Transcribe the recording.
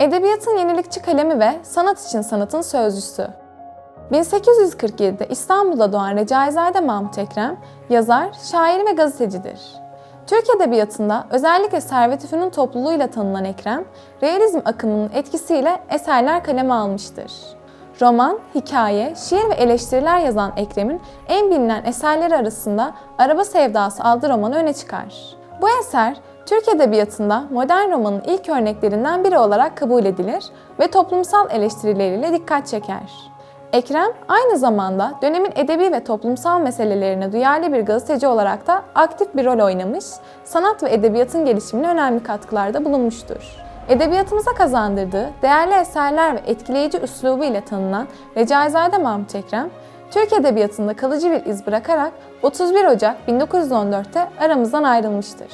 Edebiyatın yenilikçi kalemi ve sanat için sanatın sözcüsü. 1847'de İstanbul'da doğan Recaizade Mahmut Ekrem, yazar, şair ve gazetecidir. Türk Edebiyatı'nda özellikle Servet-i Fünun topluluğuyla tanınan Ekrem, realizm akımının etkisiyle eserler kaleme almıştır. Roman, hikaye, şiir ve eleştiriler yazan Ekrem'in en bilinen eserleri arasında Araba Sevdası adlı romanı öne çıkar. Bu eser, Türk Edebiyatı'nda modern romanın ilk örneklerinden biri olarak kabul edilir ve toplumsal eleştirileriyle dikkat çeker. Ekrem aynı zamanda dönemin edebi ve toplumsal meselelerine duyarlı bir gazeteci olarak da aktif bir rol oynamış, sanat ve edebiyatın gelişimine önemli katkılarda bulunmuştur. Edebiyatımıza kazandırdığı değerli eserler ve etkileyici üslubu ile tanınan Recaizade Mahmut Ekrem, Türk Edebiyatı'nda kalıcı bir iz bırakarak 31 Ocak 1914'te aramızdan ayrılmıştır.